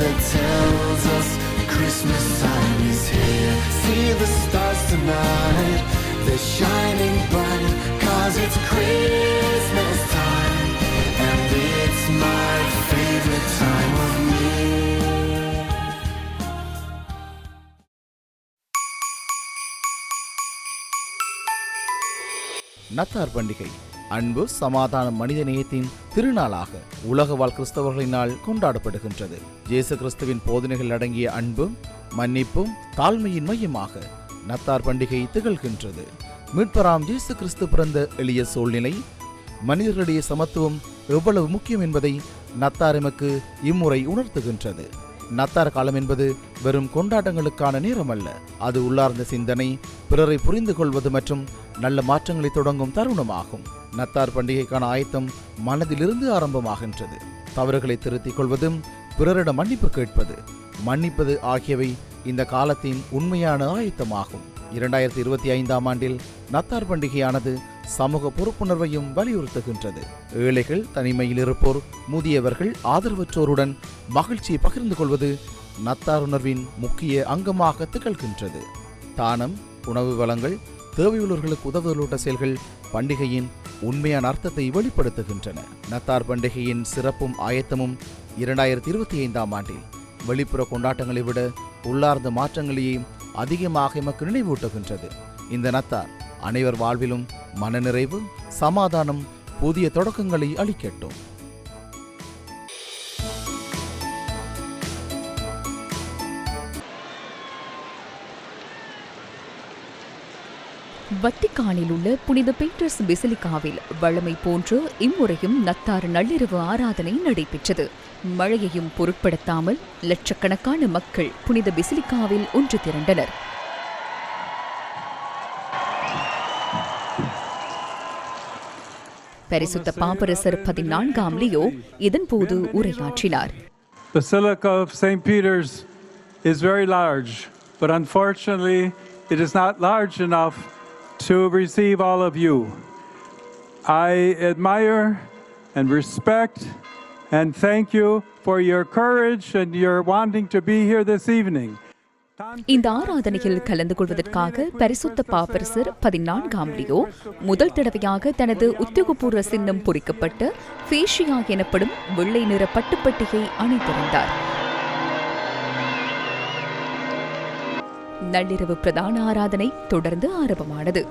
melody that tells us Christmas time is here. See the stars tonight, they're shining bright, cause it's Christmas time, and it's my favorite time of year. நத்தார் பண்டிகை அன்பு சமாதான மனித நேயத்தின் திருநாளாக உலக வாழ் கிறிஸ்தவர்களினால் கொண்டாடப்படுகின்றது. இயேசு கிறிஸ்துவின் போதனைகள் அடங்கிய அன்பும் மன்னிப்பும் தாழ்மையின் மையமாக நத்தார் பண்டிகை திகழ்கின்றது. மீட்பராம் இயேசு கிறிஸ்து பிறந்த எளிய சூழ்நிலை மனிதர்களுடைய சமத்துவம் எவ்வளவு முக்கியம் என்பதை நத்தார் எமக்கு இம்முறை உணர்த்துகின்றது. நத்தார் காலம் என்பது வெறும் கொண்டாட்டங்களுக்கான நேரம் அல்ல அது உள்ளார்ந்த சிந்தனை பிறரை புரிந்து கொள்வது மற்றும் நல்ல மாற்றங்களை தொடங்கும் தருணமாகும். நத்தார் பண்டிகைக்கான ஆயத்தம் மனதிலிருந்து ஆரம்பமாகின்றது. தவறுகளை திருத்திக் கொள்வதும் பிறரிடம் மன்னிப்பு கேட்பது மன்னிப்பது ஆகியவை இந்த காலத்தின் உண்மையான ஆயத்தமாகும். இரண்டாயிரத்தி இருபத்தி ஐந்தாம் ஆண்டில் நத்தார் பண்டிகையானது சமூக பொறுப்புணர்வையும் வலியுறுத்துகின்றது. ஏழைகள் தனிமையில் இருப்போர் முதியவர்கள் ஆதரவற்றோருடன் மகிழ்ச்சியை பகிர்ந்து கொள்வது நத்தார் உணர்வின் முக்கிய அங்கமாக திகழ்கின்றது. தானம் உணவு வளங்கள் தேவையுள்ளவர்களுக்கு உதவுதலூட்ட செயல்கள் பண்டிகையின் உண்மையான அர்த்தத்தை வெளிப்படுத்துகின்றன. நத்தார் பண்டிகையின் சிறப்பும் ஆயத்தமும் இரண்டாயிரத்தி இருபத்தி ஐந்தாம் ஆண்டில் வெளிப்புற கொண்டாட்டங்களை விட உள்ளார்ந்த மாற்றங்களையே அதிகமாக எமக்கு நினைவூட்டுகின்றது. இந்த நத்தார் அனைவர் வாழ்விலும் மனநிறைவு சமாதானம் புதிய தொடக்கங்களை அளிக்கட்டும். வத்திக்கானில் உள்ள புனித பீட்டர்ஸ் பெசிலிக்காவில் வழமை போன்று இம்முறையும் நத்தார் நள்ளிரவு ஆராதனை நடைபெற்றது மழையையும் பொருட்படுத்தாமல் லட்சக்கணக்கான மக்கள் புனித பெசிலிக்காவில் ஒன்று திரண்டனர் பரிசுத்த பாப்பரசர் பதினான்காம் லியோ இதன்போது உரையாற்றினார் Basilica of St. Peter's is very large, but unfortunately, it is not large enough to receive all of you. I admire and respect and thank you for your courage and your wanting to be here this evening. இந்த ஆராதனையில் கலந்து கொள்வதற்காக பரிசுத்த பாப்பரசர் பதினான்காம் Leo முதல் தடவையாக தனது உத்தியோகபூர்வ சின்னம் பொறிக்கப்பட்ட ஃபேஷியா எனப்படும் வெள்ளை நிற பட்டுப்பட்டிகை அணிந்திருந்தார் நள்ளிரவு பிரதான ஆராதனை தொடர்ந்து ஆரம்பமானது.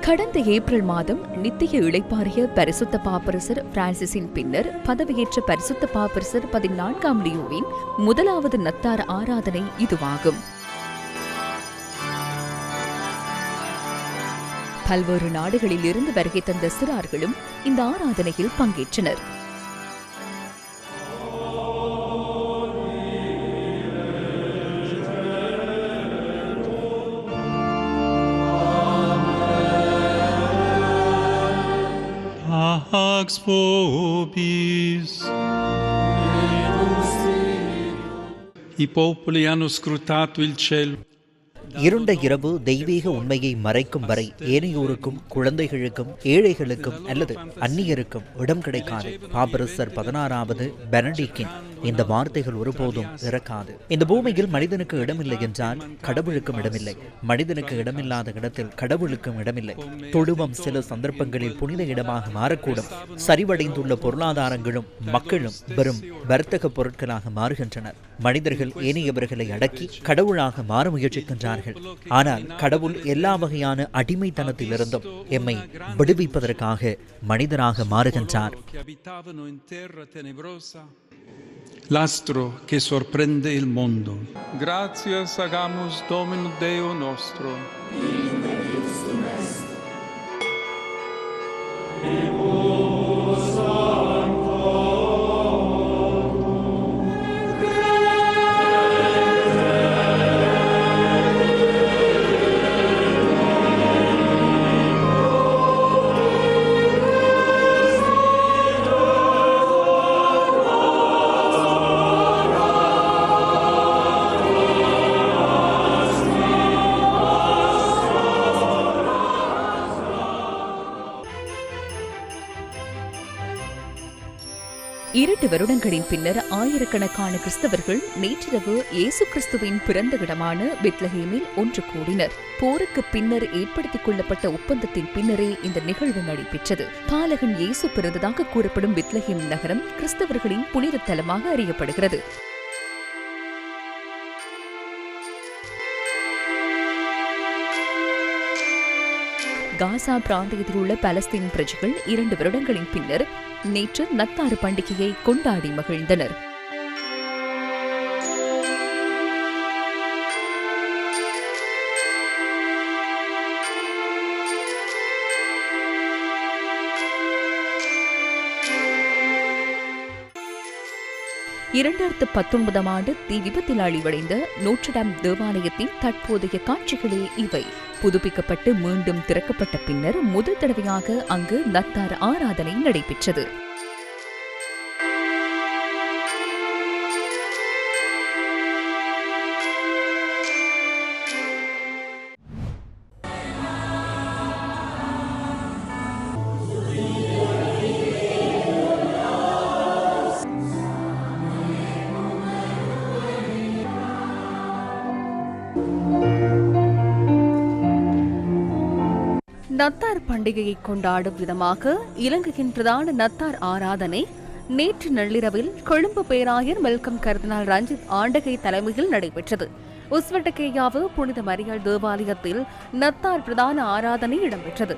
கடந்த ஏப்ரல் மாதம் நித்திய இழைப்பாறிய பரிசுத்த பாப்பரசர் பிரான்சிஸின் பின்னர் பதவியேற்ற பரிசுத்த பாப்பரசர் பதினான்காம் லியோவின் முதலாவது நத்தார் ஆராதனை இதுவாகும். பல்வேறு நாடுகளில் இருந்து வருகை தந்த சிறார்களும் இந்த ஆராதனையில் பங்கேற்றனர் Pax vobis. I popoli hanno scrutato il cielo. இருண்ட இரவு தெய்வீக உண்மையை மறைக்கும் வரை ஏனையோருக்கும் குழந்தைகளுக்கும் ஏழைகளுக்கும் அல்லது அந்நியருக்கும் இடம் கிடைக்காது. பாபரசர் பதினாறாவது பெனடிக்கின் இந்த வார்த்தைகள் ஒருபோதும் இறக்காது இந்த பூமியில் மனிதனுக்கு இடமில்லை என்றால் கடவுளுக்கும் இடமில்லை. மனிதனுக்கு இடமில்லாத இடத்தில் கடவுளுக்கும் இடமில்லை. தொழுவம் சில சந்தர்ப்பங்களில் புனித இடமாக மாறக்கூடும். சரிவடைந்துள்ள பொருளாதாரங்களும் மக்களும் வெறும் வர்த்தக பொருட்களாக மாறுகின்றனர். மனிதர்கள் ஏனையவர்களை அடக்கி கடவுளாக மாற முயற்சிக்கின்றார்கள். ஆனால் கடவுள் எல்லா வகையான அடிமைத்தனத்திலிருந்தும் எம்மை விடுவிப்பதற்காக மனிதராக மாறுகின்றார். L'astro che sorprende il mondo. Gratias agamus Domino Deo nostro. இரண்டு வருடங்களின் பின்னர் ஆயிரக்கணக்கான கிறிஸ்தவர்கள் நேற்றிரவு இயேசு கிறிஸ்துவின் பிறந்த இடமான பெத்லஹேமில் ஒன்று கூடினர். போருக்கு பின்னர் ஏற்படுத்திக் கொள்ளப்பட்ட ஒப்பந்தத்தின் பின்னரே இந்த நிகழ்வு நடைபெற்றது. பாலகன் இயேசு பிறந்ததாக கூறப்படும் பெத்லஹேம் நகரம் கிறிஸ்தவர்களின் புனித தலமாக அறியப்படுகிறது. காசா பிராந்தியத்தில் உள்ள பலஸ்தீன் பிரஜைகள் இரண்டு வருடங்களின் பின்னர் நேற்று நத்தாறு பண்டிகையை கொண்டாடி மகிழ்ந்தனர். இரண்டாயிரத்து பத்தொன்பதாம் ஆண்டு தீ விபத்தில் அழிவடைந்த நோட்ரடாம் தேவாலயத்தின் தற்போதைய காட்சிகளே இவை. புதுப்பிக்கப்பட்டு மீண்டும் திறக்கப்பட்ட பின்னர் முதல் தடவையாக அங்கு நத்தார் ஆராதனை நடைபெற்றது. நத்தார் பண்டிகையை கொண்டாடும் விதமாக இலங்கையின் பிரதான நத்தார் ஆராதனை நேற்று நள்ளிரவில் கொழும்பு பேராயர் மெல்கம் கர்தினால் ரஞ்சித் ஆண்டகை தலைமையில் நடைபெற்றது. உஸ்வட்டகேயாவு புனித மரியாள் தேவாலயத்தில் நத்தார் பிரதான ஆராதனை இடம்பெற்றது.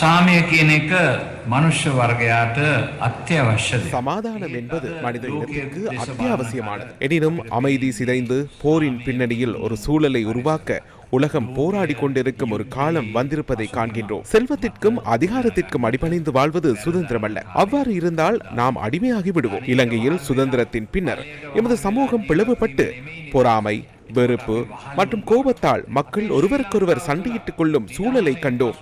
சாமியை இணைக்க மனுஷ வர்கையாட்டு அத்தியாவசியம் சமாதானம் என்பது மனித அத்தியாவசியமானது. எனினும் அமைதி சிதைந்து போரின் பின்னணியில் ஒரு சூழலை உருவாக்க உலகம் போராடி கொண்டிருக்கும் ஒரு காலம் வந்திருப்பதை காண்கின்றோம். செல்வத்திற்கும் அதிகாரத்திற்கும் அடிபணிந்து வாழ்வது சுதந்திரமல்ல. அவ்வாறு இருந்தால் நாம் அடிமையாகி விடுவோம் இலங்கையில் சுதந்திரத்தின் பின்னர் எமது சமூகம் பிளவுபட்டு பொறாமை வெறுப்பு மற்றும் கோபத்தால் மக்கள் ஒருவருக்கொருவர் சண்டையிட்டுக் கொள்ளும் சூழலை கண்டோம்.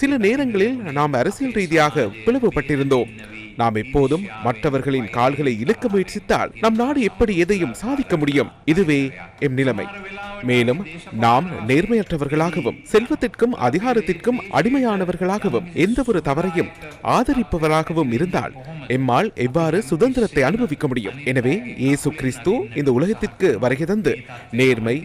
சில நேரங்களில் நாம் அரசியல் ரீதியாக பிளவுபட்டிருந்தோம். நாம் எப்போதும் மற்றவர்களின் கால்களை இழுக்க முயற்சித்தால் நம் நாடு எப்படி எதையும் சாதிக்க முடியும்? இதுவே எம் நிலைமை. மேலும் நாம் நேர்மையற்றவர்களாகவும் செல்வத்திற்கும் அதிகாரத்திற்கும் அடிமையானவர்களாகவும் எந்த ஒரு தவறையும் ஆதரிப்பவராகவும் இருந்தால் எம்மால் எவ்வாறு சுதந்திரத்தை அனுபவிக்க முடியும்? எனவே இயேசு கிறிஸ்து இந்த உலகத்திற்கு வருகை தந்து நேர்மை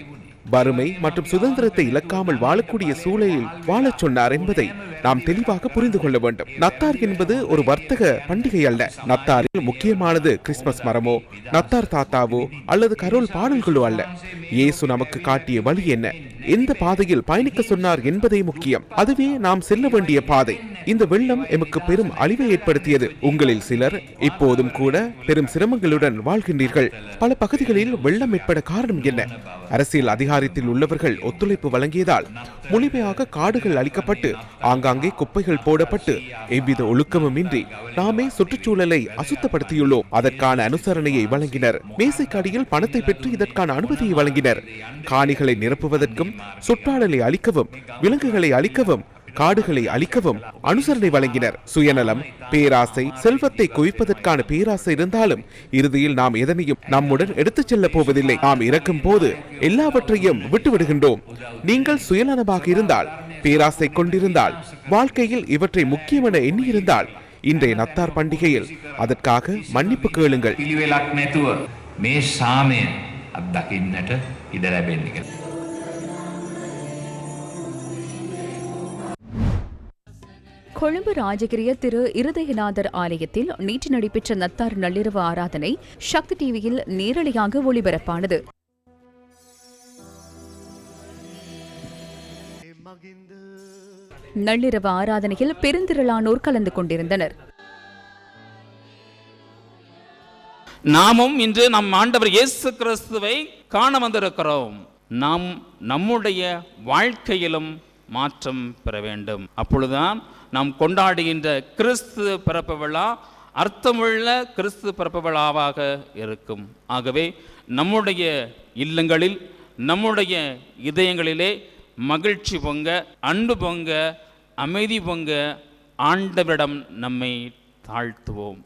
வறுமை மற்றும் சுதந்திரத்தை இழக்காமல் வாழக்கூடிய சூழலில் வாழச் சொன்னார் என்பதை நாம் தெளிவாக புரிந்து கொள்ள வேண்டும். நத்தார் என்பது ஒரு வர்த்தக பண்டிகை அல்ல. நத்தாரில் முக்கியமானது கிறிஸ்துமஸ் மரமோ நத்தார் தாத்தாவோ அல்லது கரோல் பாடல்களோ அல்ல. இயேசு நமக்கு காட்டிய வழி என்ன? எந்த பாதையில் பயணிக்க சொன்னார் என்பதே முக்கியம். அதுவே நாம் செல்ல வேண்டிய பாதை. இந்த வெள்ளம் எமக்கு பெரும் அழிவை ஏற்படுத்தியது. உங்களில் சிலர் இப்போதும் கூட பெரும் சிரமங்களுடன் வாழ்கின்றீர்கள். பல பகுதிகளில் வெள்ளம் ஏற்பட காரணம் என்ன? அரசியல் அதிகாரத்தில் உள்ளவர்கள் ஒத்துழைப்பு வழங்கியதால் முழுமையாக காடுகள் அளிக்கப்பட்டு ஆங்காங்கே குப்பைகள் போடப்பட்டு எவ்வித ஒழுக்கமும் இன்றி நாமே சுற்றுச்சூழலை அசுத்தப்படுத்தியுள்ளோம். அதற்கான அனுசரணையை வழங்கினர். மேசைக்கடியில் பணத்தை பெற்று இதற்கான அனுமதியை வழங்கினர். காணிகளை நிரப்புவதற்கும் சுற்றாடலை அழிக்கவும் விலங்குகளை அழிக்கவும் காடுகளை அழிக்கவும் அனுசரணை வழங்கினர் சுயநலம் பேராசை செல்வத்தை குவிப்பதற்கான பேராசை இருந்தாலும் இறுதியில் நாம் எதனையும் நம்முடன் எடுத்துச் செல்ல போவதில்லை நாம் இறக்கும் போது எல்லாவற்றையும் விட்டுவிடுகின்றோம் நீங்கள் சுயநலமாக இருந்தால் பேராசை கொண்டிருந்தால் வாழ்க்கையில் இவற்றை முக்கியமென எண்ணியிருந்தால் இன்றைய நத்தார் பண்டிகையில் அதற்காக மன்னிப்பு கேளுங்கள் පිළිවෙලක් නැතුව මේ සාමය අත්දකින්නට ඉඩ ලැබෙන්නික. கொழும்பு ராஜகிரிய திரு இருதயநாதர் ஆலயத்தில் நேற்று நடைபெற்ற நத்தார் நள்ளிரவு ஆராதனை சக்தி டிவியில் நேரலையாக ஒளிபரப்பானது. நள்ளிரவு ஆராதனையில் பெருந்திரளானோர் கலந்து கொண்டிருந்தனர். நாமும் இன்று நம் ஆண்டவர் இயேசு கிறிஸ்துவை காண வந்திருக்கிறோம். நாம் நம்முடைய வாழ்க்கையிலும் மாற்றம் பெற வேண்டும். அப்பொழுதுதான் நாம் கொண்டாடுகின்ற கிறிஸ்து பிறப்பு விழா அர்த்தமுள்ள கிறிஸ்து பிறப்பு விழாவாக இருக்கும். ஆகவே நம்முடைய இல்லங்களில் நம்முடைய இதயங்களிலே மகிழ்ச்சி பொங்க அன்பு பொங்க அமைதி பொங்க ஆண்டவரிடம் நம்மை தாழ்த்துவோம்.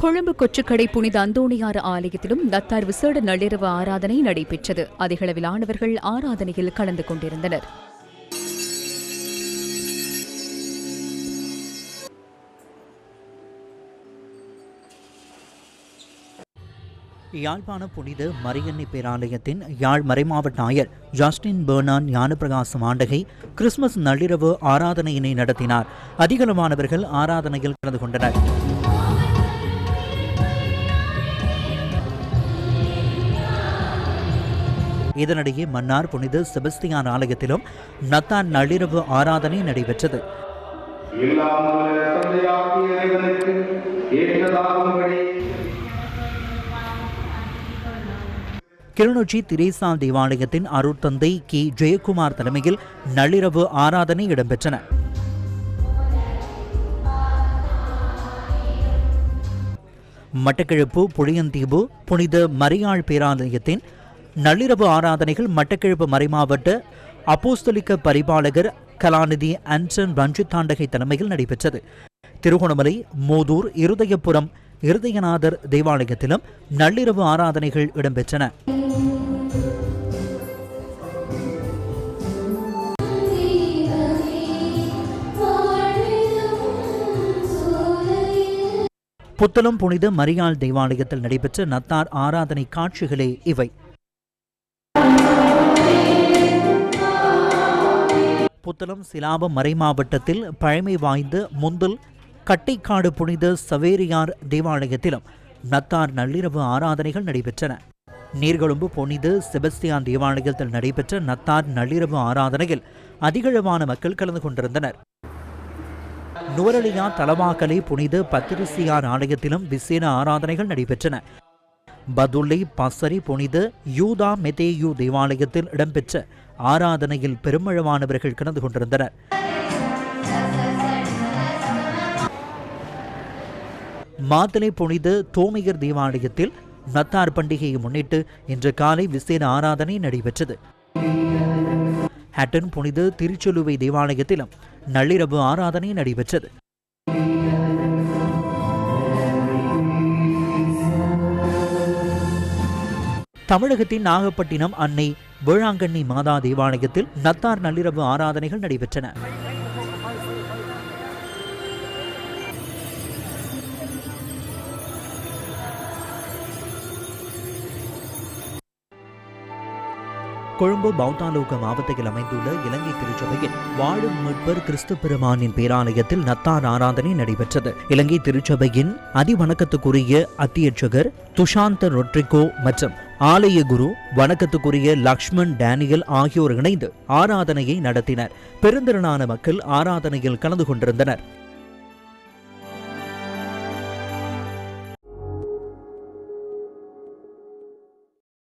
கொழும்பு கொச்சுக்கடை புனித அந்தோணியாறு ஆலயத்திலும் தத்தார் விசேட நள்ளிரவு ஆராதனை நடைபெற்றது. அதிகளவிலானவர்கள் ஆராதனையில் கலந்து கொண்டிருந்தனர். யாழ்ப்பாண புனித மரியன்னி பேராலயத்தின் யாழ் மறைமாவட்ட ஆயர் ஜாஸ்டின் பெர்னான் ஞானபிரகாசம் ஆண்டகை கிறிஸ்துமஸ் நள்ளிரவு ஆராதனையினை நடத்தினார். அதிகளமானவர்கள் ஆராதனையில் கலந்து கொண்டனர். இதனிடையே மன்னார் புனித செபஸ்தியான் ஆலயத்திலும் நத்தான் நள்ளிரவு ஆராதனை நடைபெற்றது. கிளிநொச்சி திரேசா தேவாலயத்தின் அருட்தந்தை கி. ஜெயக்குமார் தலைமையில் நள்ளிரவு ஆராதனை இடம்பெற்றன. மட்டக்கிழப்பு புளியந்தீவு புனித மரியாள் பேராலயத்தின் நள்ளிரவு ஆராதனைகள் மட்டக்கிழப்பு மறைமாவட்ட அப்போஸ்தலிக்க பரிபாலகர் கலாநிதி ஆன்டன் ரஞ்சித் தாண்டகை தலைமையில் நடைபெற்றது. திருகோணமலை மூதூர் இருதயபுரம் இருதயநாதர் தேவாலயத்திலும் நள்ளிரவு ஆராதனைகள் இடம்பெற்றன. புத்தளம் புனித மரியாள் தேவாலயத்தில் நடைபெற்ற நத்தார் ஆராதனை காட்சிகளே இவை. புத்தளம் மறை மறைமாவட்டத்தில் பழமை வாய்ந்த முந்தல் கட்டைக்காடு புனித சவேரியார் தேவாலயத்திலும் நத்தார் நள்ளிரவு ஆராதனைகள் நடைபெற்றன. நீர்கொழும்பு புனித செபஸ்தியான் தேவாலயத்தில் நடைபெற்ற நத்தார் நள்ளிரவு ஆராதனையில் அதிகளவான மக்கள் கலந்து கொண்டிருந்தனர். நுவரலியா தலவாக்கலை புனித பத்திரிசியார் ஆலயத்திலும் விசேட ஆராதனைகள் நடைபெற்றன. பதுல்லை பசரி புனித யூதா மெதேயு தேவாலயத்தில் இடம்பெற்ற ஆராதனையில் பெருமளவானவர்கள் கலந்து கொண்டிருந்தனர். மாத்தளை புனித தோமையர் தேவாலயத்தில் நத்தார் பண்டிகையை முன்னிட்டு இன்று காலை விசேட ஆராதனை நடைபெற்றது. ஹட்டன் புனித திருச்சொலுவை தேவாலயத்திலும் நள்ளிரவு ஆராதனை நடைபெற்றது. தமிழகத்தின் நாகப்பட்டினம் அன்னை வேளாங்கண்ணி மாதா தேவாலயத்தில் நத்தார் நள்ளிரவு ஆராதனைகள் நடைபெற்றன. கொழும்பு பௌத்தாலோக மாவட்டத்தில் அமைந்துள்ள இலங்கை திருச்சபையில் வாழும் மீட்பர் கிறிஸ்து பெருமானின் பேராலயத்தில் நத்தார் ஆராதனை நடைபெற்றது. இலங்கை திருச்சபையின் அதிவணக்கத்துக்குரிய அத்தியட்சகர் துஷாந்த ரொட்ரிகோ மற்றும் ஆலய குரு வணக்கத்துக்குரிய லக்ஷ்மண் டேனியல் ஆகியோர் இணைந்து ஆராதனையை நடத்தினர். பெருந்திரளான மக்கள் ஆராதனையில் கலந்து கொண்டிருந்தனர்.